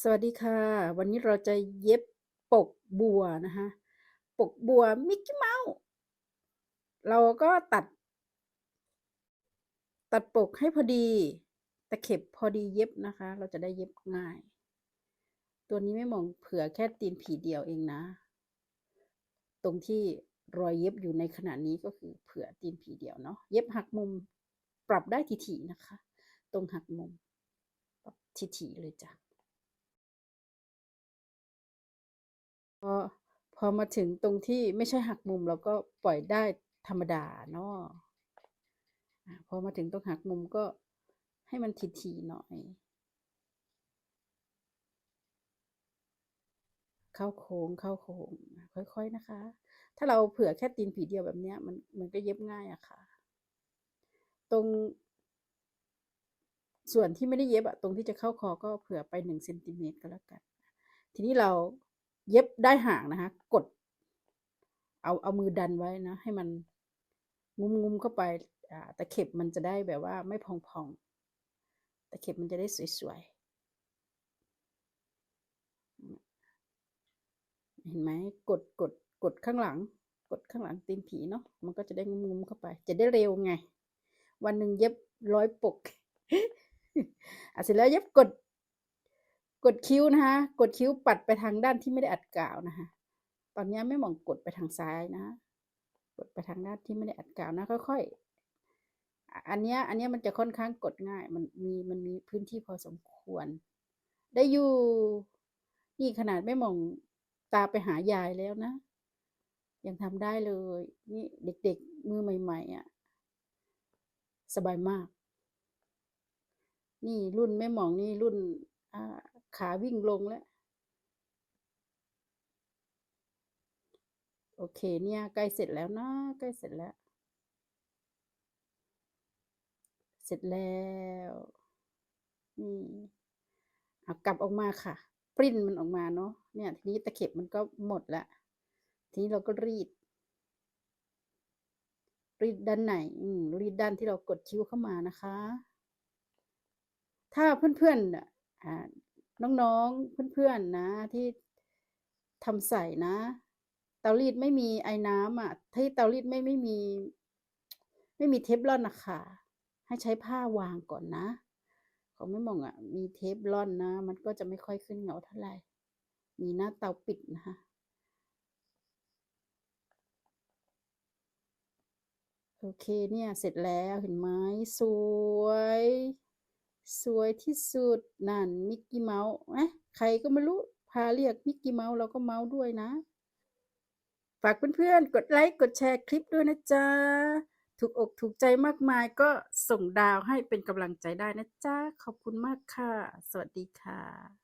สวัสดีค่ะ วันนี้เราจะเย็บปกบัวนะคะ ปกบัวมิกกี้เมาส์เราก็ตัด ตัดปกให้พอดีตะเข็บพอดีเย็บนะคะ เราจะได้เย็บง่าย ตัวนี้ไม่มองเผื่อแค่ตีนผีเดียวเองนะ ตรงที่รอยเย็บอยู่ในขณะนี้ก็คือเผื่อตีนผีเดียวเนาะเย็บหักมุมปรับได้ทีๆนะคะ ตรงหักมุมปรับทีๆเลยจ้ะ พอพอมาถึงตรงที่ไม่ใช่หักมุมเราก็ปล่อยได้ธรรมดาเนาะพอมาถึงตรงหักมุมก็ให้มันทีๆหน่อย เข้าโค้งเข้าโค้งค่อยๆนะคะ ถ้าเราเผื่อแค่ตีนผีเดียวแบบเนี้ยมันมันก็เย็บง่ายอะค่ะ ตรง ส่วนที่ไม่ได้เย็บอะตรงที่จะเข้าคอก็เผื่อไปหนึ่งเซนติเมตรก็แล้วกัน ทีนี้เรา เย็บได้ห่างนะคะกด เอาเอามือดันไว้นะ ให้มันงุ้มงุมเข้าไปอ่าตะเข็บมันจะได้แบบว่าไม่พองๆตะเข็บมันจะได้สวยๆเห็นไหมกดกดกดข้างหลัง กดข้างหลังตีนผีเนาะมันก็จะได้งุ้มงุมเข้าไป จะได้เร็วไง วันหนึ่งเย็บร้อยปกอะเสร็จแล้วเย็บกด กดคิ้วนะคะกดคิ้วปัดไปทางด้านที่ไม่ได้อัดกาวนะคะตอนนี้ไม่มองกดไปทางซ้ายนะ กดไปทางด้านที่ไม่ได้อัดกาวนะค่อยๆอะอันเนี้ยอันเนี้ยมันจะค่อนข้างกดง่าย มันมีมันมีพื้นที่พอสมควร ได้อยู่นี่ขนาดไม่มองตาไปหายายแล้วนะ ยังทำได้เลย นี่เด็กๆมือใหม่ๆอะสบายมาก นี่รุ่นแม่หมองนี่รุ่นอ่า ขาวิ่งลงแล้ว โอเคเนี่ยใกล้เสร็จแล้วนะใกล้เสร็จแล้ว เสร็จแล้วนี่เอากลับออกมาค่ะ ปริ้นมันออกมาเนาะเนี่ย ทีนี้ตะเข็บมันก็หมดละทีนี้เราก็รีด รีดด้านไหน อืมรีดด้านที่เรากดคิ้วเข้ามานะคะ ถ้าเพื่อนๆน่ะอ่า น้องๆเพื่อนๆนะ ที่ทำใส่นะ เตารีดไม่มีไอ้น้ำอะที่เตารีดไม่ไม่มี ไม่มีเทฟลอนนะคะให้ใช้ผ้าวางก่อนนะของแม่มองอะมีเทฟลอนนะ มันก็จะไม่ค่อยขึ้นเงาเท่าไหร่ มีหน้าเตาปิดนะคะโอเคเนี่ยเสร็จแล้วเห็นไหมสวย สวยที่สุดนั่นมิกกี้เมาส์เอ๊ะใครก็ไม่รู้ พาเรียกมิกกี้เมาส์เราก็เมาส์ด้วยนะ ฝากเพื่อนๆ กดไลค์กดแชร์คลิปด้วยนะจ๊ะ ถูกอกถูกใจมากมายก็ส่งดาวให้เป็นกำลังใจได้นะจ๊ะ ขอบคุณมากค่ะ สวัสดีค่ะ